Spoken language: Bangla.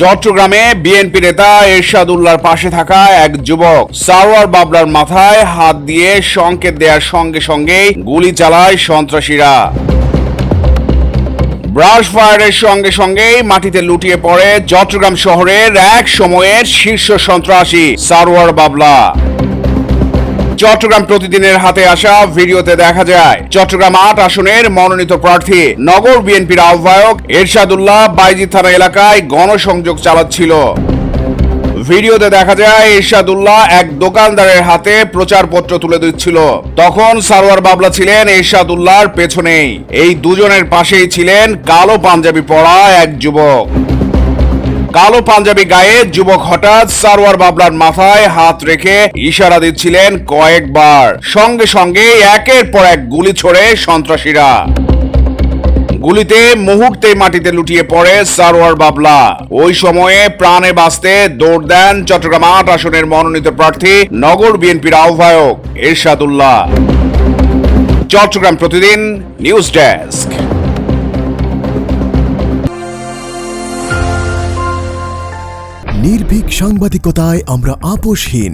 চট্টগ্রামে বিএনপি নেতা এরশাদ উল্লাহর পাশে থাকা এক যুবক সারোয়ার বাবলার মাথায় হাত দিয়ে সংকেত দেওয়ার সঙ্গে সঙ্গেই গুলি চালায় সন্ত্রাসীরা। ব্রাশ ফায়ারের সঙ্গে সঙ্গেই মাটিতে লুটিয়ে পড়ে চট্টগ্রাম শহরের এক সময়ের শীর্ষ সন্ত্রাসী সারোয়ার বাবলা। চট্টগ্রাম প্রতিদিনের হাতে আসা ভিডিওতে দেখা যায়, চট্টগ্রাম আট আসনের মনোনীত প্রার্থী, নগর বিএনপির আহ্বায়ক এরশাদুল্লাহ বাইজি থানা এলাকায় গণসংযোগ চালাচ্ছিল। ভিডিওতে দেখা যায়, এরশাদুল্লাহ এক দোকানদারের হাতে প্রচারপত্র তুলে দিচ্ছিল। তখন সারোয়ার বাবলা ছিলেন এরশাদুল্লাহর পেছনেই। এই দুজনের পাশেই ছিলেন কালো পাঞ্জাবি পরা এক যুবক। কালো পাঞ্জাবি গায়ে যুবক হঠাৎ সারোয়ার বাবলার মাথায় হাত রেখে ইশারা দিচ্ছিলেন কয়েকবার। সঙ্গে সঙ্গে একের পর এক গুলি ছোড়ে সন্ত্রাসীরা। গুলিতে মুহূর্তে মাটিতে লুটিয়ে পড়ে সারোয়ার বাবলা। ওই সময়ে প্রাণে বাঁচতে দৌড় দেন চট্টগ্রাম আট আসনের মনোনীত প্রার্থী নগর বিএনপির আহ্বায়ক এরশাদুল্লাহ। চট্টগ্রাম প্রতিদিন নিউজ ডেস্ক। নির্ভীক সাংবাদিকতায় আমরা আপোষহীন।